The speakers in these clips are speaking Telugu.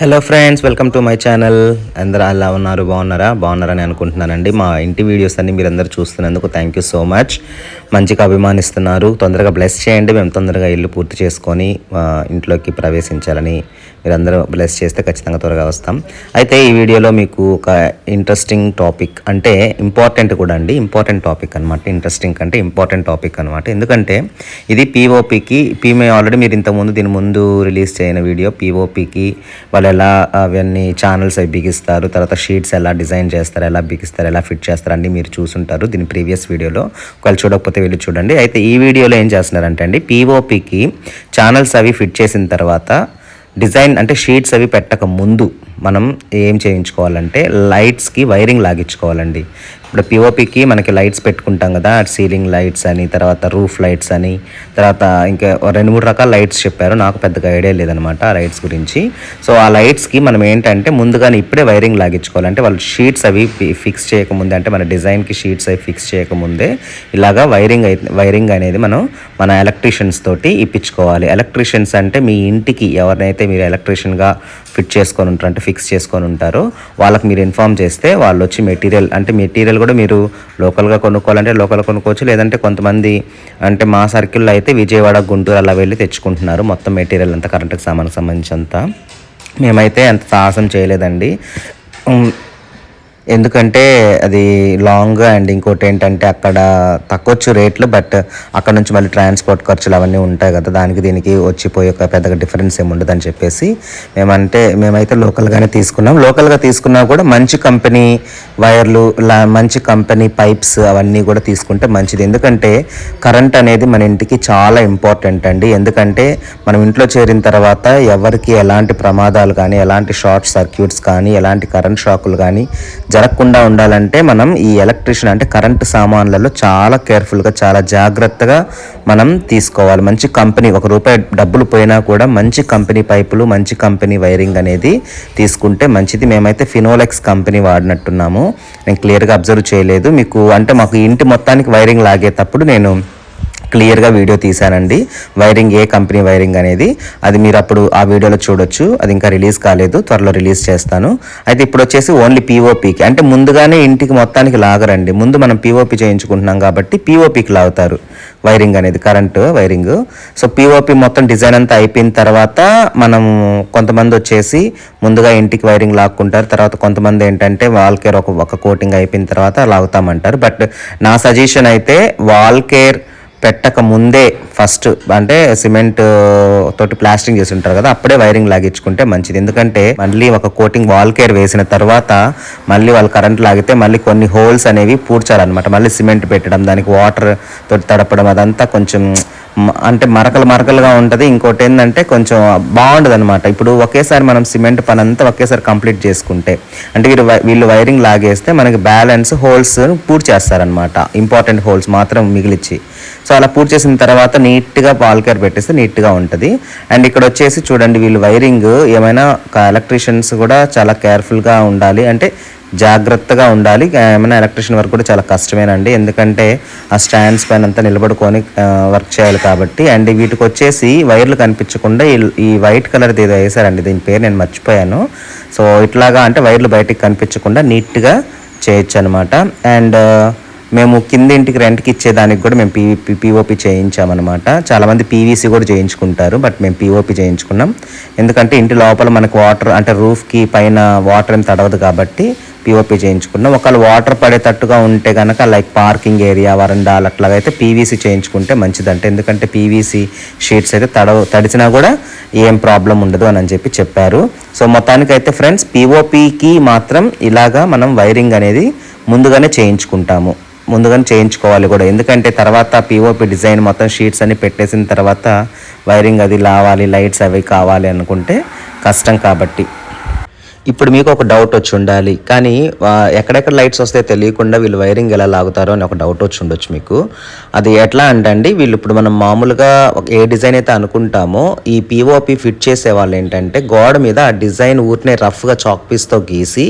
Hello friends welcome to my channel అందరూ అలా ఉన్నారు? బాగున్నారా? బాగున్నారని అనుకుంటున్నానండి. మా ఇంటి వీడియోస్ అన్ని మీరు అందరూ చూస్తున్నందుకు థ్యాంక్ యూ సో మచ్ మంచిగా అభిమానిస్తున్నారు. తొందరగా బ్లెస్ చేయండి. మేము తొందరగా ఇల్లు పూర్తి చేసుకొని ఇంట్లోకి ప్రవేశించాలని మీరందరూ బ్లెస్ చేస్తే ఖచ్చితంగా త్వరగా వస్తాం. అయితే ఈ వీడియోలో మీకు ఒక ఇంట్రెస్టింగ్ టాపిక్ అంటే ఇంపార్టెంట్ కూడా అండి. ఇంపార్టెంట్ టాపిక్ అనమాట ఇంట్రెస్టింగ్ అంటే ఇంపార్టెంట్ టాపిక్ అనమాట ఎందుకంటే ఇది పీఓపీకి పీమే ఆల్రెడీ మీరు ఇంతకుముందు దీని ముందు రిలీజ్ చేయని వీడియో పీఓపీకి వాళ్ళు ఎలా అవన్నీ ఛానల్స్ అవి బిగిస్తారు తర్వాత షీట్స్ ఎలా డిజైన్ చేస్తారు ఎలా బిగిస్తారు ఎలా ఫిట్ చేస్తారు అన్ని మీరు చూసుంటారు దీని ప్రీవియస్ వీడియోలో ఒకవేళ చూడకపోతే వెళ్ళి చూడండి. అయితే ఈ వీడియోలో ఏం చేస్తున్నారంటే అండి పీఓపీకి ఛానల్స్ అవి ఫిట్ చేసిన తర్వాత డిజైన్ అంటే షీట్స్ అవి పెట్టక ముందు మనం ఏం చేయించుకోవాలంటే లైట్స్కి వైరింగ్ లాగించుకోవాలండి. ఇప్పుడు పిఓపికి మనకి లైట్స్ పెట్టుకుంటాం కదా. సీలింగ్ లైట్స్ అని తర్వాత రూఫ్ లైట్స్ అని తర్వాత ఇంకా రెండు మూడు రకాల లైట్స్ చెప్పారు. నాకు పెద్దగా ఐడియా లేదనమాట ఆ లైట్స్ గురించి. సో ఆ లైట్స్కి మనం ఏంటంటే ముందుగానే ఇప్పుడే వైరింగ్ లాగించుకోవాలంటే వాళ్ళు షీట్స్ అవి ఫిక్స్ చేయకముందే అంటే మన డిజైన్కి షీట్స్ అవి ఫిక్స్ చేయకముందే ఇలాగా వైరింగ్ అయితే వైరింగ్ అనేది మనం మన ఎలక్ట్రీషియన్స్ తోటి ఇప్పించుకోవాలి. ఎలక్ట్రీషియన్స్ అంటే మీ ఇంటికి ఎవరినైతే మీరు ఎలక్ట్రీషియన్గా ఫిట్ చేసుకొని ఉంటారు అంటే ఫిక్స్ చేసుకొని ఉంటారో వాళ్ళకి మీరు ఇన్ఫామ్ చేస్తే వాళ్ళు వచ్చి మెటీరియల్ అంటే మెటీరియల్ కూడా మీరు లోకల్గా కొనుక్కోవాలంటే లోకల్ కొనుక్కోవచ్చు. లేదంటే కొంతమంది అంటే మా సర్కిల్లో అయితే విజయవాడ గుంటూరు అలా వెళ్ళి తెచ్చుకుంటున్నారు. మొత్తం మెటీరియల్ అంతా కరెంట్కి సామాన్కి సంబంధించినంత మేమైతే అంత సాహసం చేయలేదండి. ఎందుకంటే అది లాంగ్ అండ్ ఇంకోటి ఏంటంటే అక్కడ తక్కువచ్చు రేట్లు బట్ అక్కడ నుంచి మళ్ళీ ట్రాన్స్పోర్ట్ ఖర్చులు అవన్నీ ఉంటాయి కదా దానికి దీనికి వచ్చిపోయి ఒక పెద్దగా డిఫరెన్స్ ఏమి ఉండదు అని చెప్పేసి మేమంటే మేమైతే లోకల్గానే తీసుకున్నాం. లోకల్గా తీసుకున్నా కూడా మంచి కంపెనీ వైర్లు లా మంచి కంపెనీ పైప్స్ అవన్నీ కూడా తీసుకుంటే మంచిది. ఎందుకంటే కరెంట్ అనేది మన ఇంటికి చాలా ఇంపార్టెంట్ అండి. ఎందుకంటే మనం ఇంట్లో చేరిన తర్వాత ఎవరికి ఎలాంటి ప్రమాదాలు కానీ ఎలాంటి షార్ట్ సర్క్యూట్స్ కానీ ఎలాంటి కరెంట్ షాకులు కానీ జరగకుండా ఉండాలంటే మనం ఈ ఎలక్ట్రిషియన్ అంటే కరెంటు సామాన్లలో చాలా కేర్ఫుల్గా చాలా జాగ్రత్తగా మనం తీసుకోవాలి. మంచి కంపెనీ ఒక రూపాయి డబ్బులు పోయినా కూడా మంచి కంపెనీ పైపులు మంచి కంపెనీ వైరింగ్ అనేది తీసుకుంటే మంచిది. మేమైతే ఫినోలెక్స్ కంపెనీ వాడినట్టున్నాము. నేను క్లియర్గా అబ్జర్వ్ చేయలేదు. మీకు అంటే మాకు ఇంటి మొత్తానికి వైరింగ్ లాగేటప్పుడు నేను క్లియర్గా వీడియో తీశానండి. వైరింగ్ ఏ కంపెనీ వైరింగ్ అనేది. అది మీరు అప్పుడు ఆ వీడియోలో చూడొచ్చు. అది ఇంకా రిలీజ్ కాలేదు. త్వరలో రిలీజ్ చేస్తాను. అయితే ఇప్పుడు వచ్చేసి ఓన్లీ పీఓపీకి అంటే ముందుగానే ఇంటికి మొత్తానికి లాగరండి. ముందు మనం పీఓపీ చేయించుకుంటున్నాం కాబట్టి పీఓపీకి లాగుతారు. వైరింగ్ అనేది కరెంటు వైరింగ్. సో పీఓపీ మొత్తం డిజైన్ అంతా అయిపోయిన తర్వాత మనం కొంతమంది వచ్చేసి ముందుగా ఇంటికి వైరింగ్ లాక్కుంటారు. తర్వాత కొంతమంది ఏంటంటే వాల్ కేర్ ఒక ఒక కోటింగ్ అయిపోయిన తర్వాత లాగుతామంటారు. బట్ నా సజెషన్ అయితే వాల్ కేర్ పెట్టక ముందే ఫస్ట్ అంటే సిమెంట్ తోటి ప్లాస్టింగ్ చేసి ఉంటారు కదా అప్పుడే వైరింగ్ లాగించుకుంటే మంచిది. ఎందుకంటే మళ్ళీ ఒక కోటింగ్ వాల్ కేర్ వేసిన తర్వాత మళ్ళీ వాళ్ళు కరెంట్ లాగితే మళ్ళీ కొన్ని హోల్స్ అనేవి పూడ్చాలన్నమాట. మళ్ళీ సిమెంట్ పెట్టడం దానికి వాటర్ తోటి తడపడం అదంతా కొంచెం అంటే మరకలు మరకలుగా ఉంటుంది. ఇంకోటి ఏంటంటే కొంచెం బాగుండదు అనమాట ఇప్పుడు ఒకేసారి మనం సిమెంట్ పని అంతా ఒకేసారి కంప్లీట్ చేసుకుంటే అంటే వీరు వై- వీళ్ళు వైరింగ్ లాగేస్తే మనకి బ్యాలెన్స్ హోల్స్ పూర్తి చేస్తారనమాట ఇంపార్టెంట్ హోల్స్ మాత్రం మిగిలిచ్చి. సో అలా పూర్తి చేసిన తర్వాత నీట్గా పాల్ కేర్ పెట్టేస్తే నీట్గా ఉంటుంది. అండ్ ఇక్కడ వచ్చేసి చూడండి వీళ్ళు వైరింగ్ ఏమైనా ఎలక్ట్రీషియన్స్ కూడా చాలా కేర్ఫుల్గా ఉండాలి. అంటే జాగ్రత్తగా ఉండాలి. ఏమైనా ఎలక్ట్రిషియన్ వర్క్ కూడా చాలా కష్టమేనండి. ఎందుకంటే ఆ స్టాండ్స్ పైన అంతా నిలబడుకొని వర్క్ చేయాలి కాబట్టి. అండ్ వీటికి వచ్చేసి వైర్లు కనిపించకుండా ఈ- ఈ వైట్ కలర్ ఏదో వేసారండి దీని పేరు నేను మర్చిపోయాను. సో ఇట్లాగా అంటే వైర్లు బయటికి కనిపించకుండా నీట్గా చేయొచ్చు అనమాట అండ్ మేము కింద ఇంటికి రెంట్కి ఇచ్చేదానికి కూడా మేము పీవీ పీఓపి చేయించామన్నమాట. చాలామంది పీవీసీ కూడా చేయించుకుంటారు బట్ మేము పీఓపి చేయించుకున్నాం. ఎందుకంటే ఇంటి లోపల మనకు వాటర్ అంటే రూఫ్కి పైన వాటర్ ఏం తడవదు కాబట్టి పిఓపి చేయించుకున్నాం. ఒకవేళ వాటర్ పడేటట్టుగా ఉంటే కనుక లైక్ పార్కింగ్ ఏరియా వరండాలు అట్లాగైతే పీవీసీ చేయించుకుంటే మంచిదంటే. ఎందుకంటే పీవీసీ షీట్స్ అయితే తడ తడిచినా కూడా ఏం ప్రాబ్లం ఉండదు అని అని చెప్పి చెప్పారు. సో మొత్తానికైతే ఫ్రెండ్స్ పీఓపికి మాత్రం ఇలాగా మనం వైరింగ్ అనేది ముందుగానే చేయించుకుంటాము. ముందుగానే చేయించుకోవాలి కూడా. ఎందుకంటే తర్వాత పిఓపి డిజైన్ మొత్తం షీట్స్ అన్ని పెట్టేసిన తర్వాత వైరింగ్ అది లావాలి లైట్స్ అవి కావాలి అనుకుంటే కష్టం కాబట్టి. ఇప్పుడు మీకు ఒక డౌట్ వచ్చి ఉండాలి. కానీ ఎక్కడెక్కడ లైట్స్ వస్తే తెలియకుండా వీళ్ళు వైరింగ్ ఎలా లాగుతారో అని ఒక డౌట్ వచ్చి ఉండొచ్చు మీకు. అది ఎట్లా అంటే అండి వీళ్ళు ఇప్పుడు మనం మామూలుగా ఏ డిజైన్ అయితే అనుకుంటామో ఈ పిఓపి ఫిట్ చేసే వాళ్ళు ఏంటంటే గోడ మీద ఆ డిజైన్ ఊరినే రఫ్గా చాక్ పీస్తో గీసి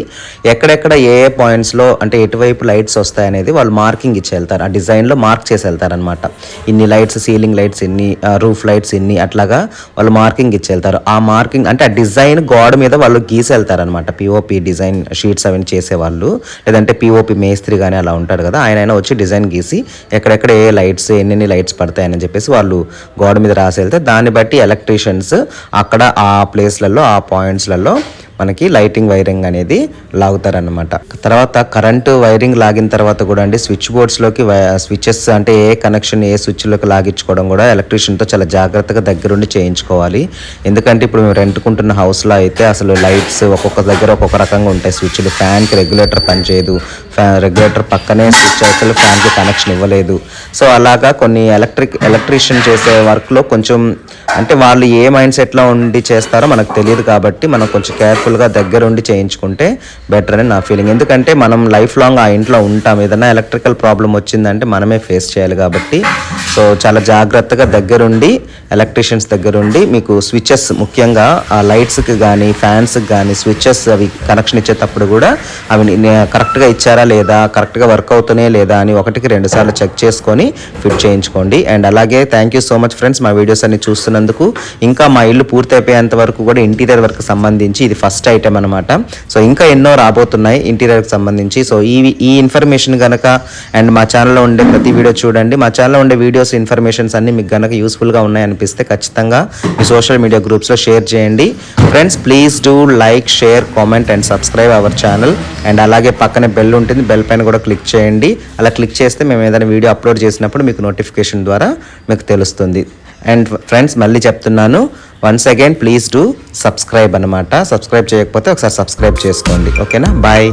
ఎక్కడెక్కడ ఏ ఏ పాయింట్స్లో అంటే ఎటువైపు లైట్స్ వస్తాయి అనేది వాళ్ళు మార్కింగ్ ఇచ్చి వెళ్తారు. ఆ డిజైన్లో మార్క్ చేసి వెళ్తారనమాట ఇన్ని లైట్స్ సీలింగ్ లైట్స్ ఇన్ని రూఫ్ లైట్స్ ఇన్ని అట్లాగా వాళ్ళు మార్కింగ్ ఇచ్చి వెళ్తారు. ఆ మార్కింగ్ అంటే ఆ డిజైన్ గోడ మీద వాళ్ళు గీసి అనమాట. పిఓపి డిజైన్ షీట్స్ అవన్నీ చేసేవాళ్ళు. లేదంటే పిఓపి మేస్త్రి కానీ అలా ఉంటారు కదా ఆయన అయినా వచ్చి డిజైన్ గీసి ఎక్కడెక్కడ ఏ లైట్స్ ఎన్నెన్ని లైట్స్ పడతాయని చెప్పేసి వాళ్ళు గోడ మీద రాసి వెళ్తే దాన్ని బట్టి ఎలక్ట్రీషియన్స్ అక్కడ ఆ ప్లేస్లలో ఆ పాయింట్స్లలో మనకి లైటింగ్ వైరింగ్ అనేది లాగుతారనమాట తర్వాత కరెంటు వైరింగ్ లాగిన తర్వాత కూడా అండి స్విచ్ బోర్డ్స్లోకి స్విచెస్ అంటే ఏ కనెక్షన్ ఏ స్విచ్లోకి లాగించుకోవడం కూడా ఎలక్ట్రీషియన్తో చాలా జాగ్రత్తగా దగ్గరుండి చేయించుకోవాలి. ఎందుకంటే ఇప్పుడు మేము రెంట్కుంటున్న హౌస్లో అయితే అసలు లైట్స్ ఒక్కొక్క దగ్గర ఒక్కొక్క రకంగా ఉంటాయి. స్విచ్లు ఫ్యాన్కి రెగ్యులేటర్ పనిచేయదు ఫ్యాన్ రెగ్యులేటర్ పక్కనే స్విచ్ అయితే ఫ్యాన్కి కనెక్షన్ ఇవ్వలేదు. సో అలాగా కొన్ని ఎలక్ట్రిక్ ఎలక్ట్రీషియన్ చేసే వర్క్లో కొంచెం అంటే వాళ్ళు ఏ మైండ్ సెట్లో ఉండి చేస్తారో మనకు తెలియదు కాబట్టి మనం కొంచెం కేర్ఫుల్గా దగ్గరుండి చేయించుకుంటే బెటర్ అని నా ఫీలింగ్ ఎందుకంటే మనం లైఫ్ లాంగ్ ఆ ఇంట్లో ఉంటాం. ఏదైనా ఎలక్ట్రికల్ ప్రాబ్లం వచ్చిందంటే మనమే ఫేస్ చేయాలి కాబట్టి. సో చాలా జాగ్రత్తగా దగ్గరుండి ఎలక్ట్రీషియన్స్ దగ్గరుండి మీకు స్విచెస్ ముఖ్యంగా ఆ లైట్స్కి కానీ ఫ్యాన్స్కి కానీ స్విచెస్ అవి కనెక్షన్ ఇచ్చేటప్పుడు కూడా అవి కరెక్ట్గా ఇచ్చారా లేదా కరెక్ట్గా వర్క్ అవుతున్నాయా లేదా అని ఒకటికి రెండు సార్లు చెక్ చేసుకొని ఫిట్ చేయించుకోండి. అండ్ అలాగే thank you so much friends మా వీడియోస్ అన్ని చూస్తున్నందుకు ఇంకా మా ఇల్లు పూర్తి అయిపోయేంత వరకు కూడా ఇంటీరియర్ వర్క్ సంబంధించి ఇది ఫస్ట్ ఐటమ్ అనమాట సో ఇంకా ఎన్నో రాబోతున్నాయి ఇంటీరియర్కి సంబంధించి. సో ఈ ఈ ఇన్ఫర్మేషన్ కనుక అండ్ మా ఛానల్లో ఉండే ప్రతి వీడియో చూడండి. మా ఛానల్లో ఉండే వీడియోస్ ఇన్ఫర్మేషన్స్ అన్ని మీకు గనక యూస్ఫుల్గా ఉన్నాయనిపిస్తే ఖచ్చితంగా మీ సోషల్ మీడియా గ్రూప్స్లో షేర్ చేయండి. Friends please do like share comment and subscribe our channel and అలాగే పక్కనే బెల్ ఉంటుంది. బెల్ పైన కూడా క్లిక్ చేయండి. అలా క్లిక్ చేస్తే మేము ఏదైనా వీడియో అప్లోడ్ చేసినప్పుడు మీకు నోటిఫికేషన్ ద్వారా మీకు తెలుస్తుంది. అండ్ ఫ్రెండ్స్ మళ్ళీ చెప్తున్నాను. Once again please do subscribe అనమాట సబ్స్క్రైబ్ చేయకపోతే ఒకసారి సబ్స్క్రైబ్ చేసుకోండి. ఓకేనా బాయ్